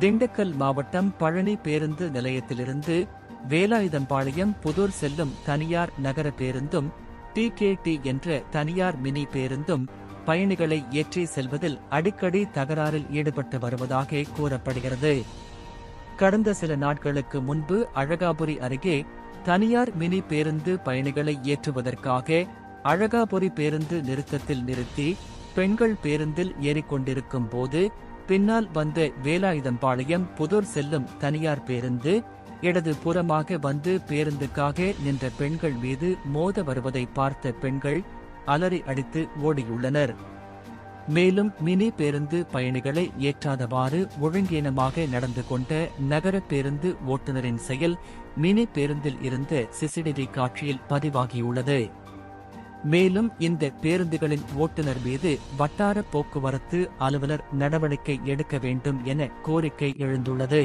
திண்டுக்கல் மாவட்டம் பழனி பேருந்து நிலையத்திலிருந்து வேலாயுதம்பாளையம் புதூர் செல்லும் தனியார் நகர பேருந்தும் டிகேடி என்ற தனியார் மினி பேருந்தும் பயணிகளை ஏற்றி செல்வதில் அடிக்கடி தகராறில் ஈடுபட்டு வருவதாக கூறப்படுகிறது. கடந்த சில நாட்களுக்கு முன்பு அழகாபுரி அருகே தனியார் மினி பேருந்து பயணிகளை ஏற்றுவதற்காக அழகாபுரி பேருந்து நிறுத்தத்தில் நிறுத்தி பெண்கள் பேருந்தில் ஏறிக்கொண்டிருக்கும் போது பின்னால் வந்த வேலாயுதம்பாளையம் புதூர் செல்லும் தனியார் பேருந்து இடது புறமாக வந்து பேருந்துக்காக நின்ற பெண்கள் மீது மோத வருவதை பார்த்த பெண்கள் அலறி அடித்து ஓடியுள்ளனர். மேலும் மினி பேருந்து பயணிகளை ஏற்றாதவாறு ஒழுங்கீனமாக நடந்து கொண்ட நகர பேருந்து ஓட்டுநரின் செயல் மினி பேருந்தில் இருந்த சிசிடிவி காட்சியில் பதிவாகியுள்ளது. மேலும் இந்த பேருந்துகளின் ஓட்டுநர் மீது வட்டார போக்குவரத்து அலுவலர் நடவடிக்கை எடுக்க வேண்டும் என கோரிக்கை எழுந்துள்ளது.